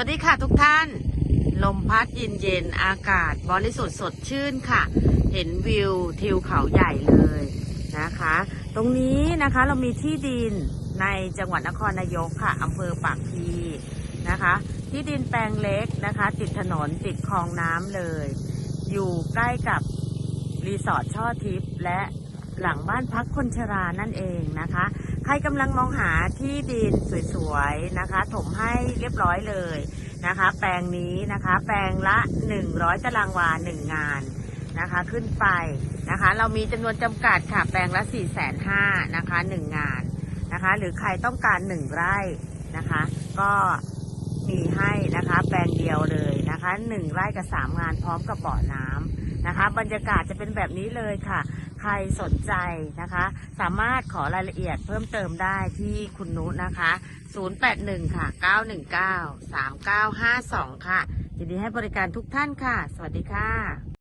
วัสดีค่ะทุกท่าน ลมพัดเย็นเย็นๆอากาศบริสุทธิ์สดชื่นค่ะ เห็นวิวทิวเขาใหญ่เลยนะคะ ตรงนี้นะคะเรามีที่ดินในจังหวัดนครนายกค่ะอำเภอปากพีนะคะ ที่ดินแปลงเล็กนะคะ ติดถนนติดคลองน้ำเลย อยู่ใกล้กับรีสอร์ทช่อทิพย์และหลังบ้านพักคนชรานั่นเองนะคะ ใครกำลังมองหาที่ดินสวยๆนะคะ ถมให้เรียบร้อยเลยนะคะ แปลงนี้นะคะ แปลงละ 100ตารางวา1งานนะคะ ขึ้นไปนะคะ เรามีจำนวนจำกัดค่ะ แปลงละ 4 5 0 0 0นะคะ1งานนะคะ หรือใครต้องการ 1 ไร่นะคะ ก็มีให้นะคะ แปลงเดียวเลยนะคะ 1 ไร่กับ 3 งานพร้อมกับบ่อน้ำนะคะ บรรยากาศจะเป็นแบบนี้เลยค่ะ รสนใจนะคะ สามารถขอรายละเอียดเพิ่มเติมได้ที่คุณนุนะคะ 081 ค่ะ 919 3952 ค่ะยินดีให้บริการทุกท่านค่ะ สวัสดีค่ะ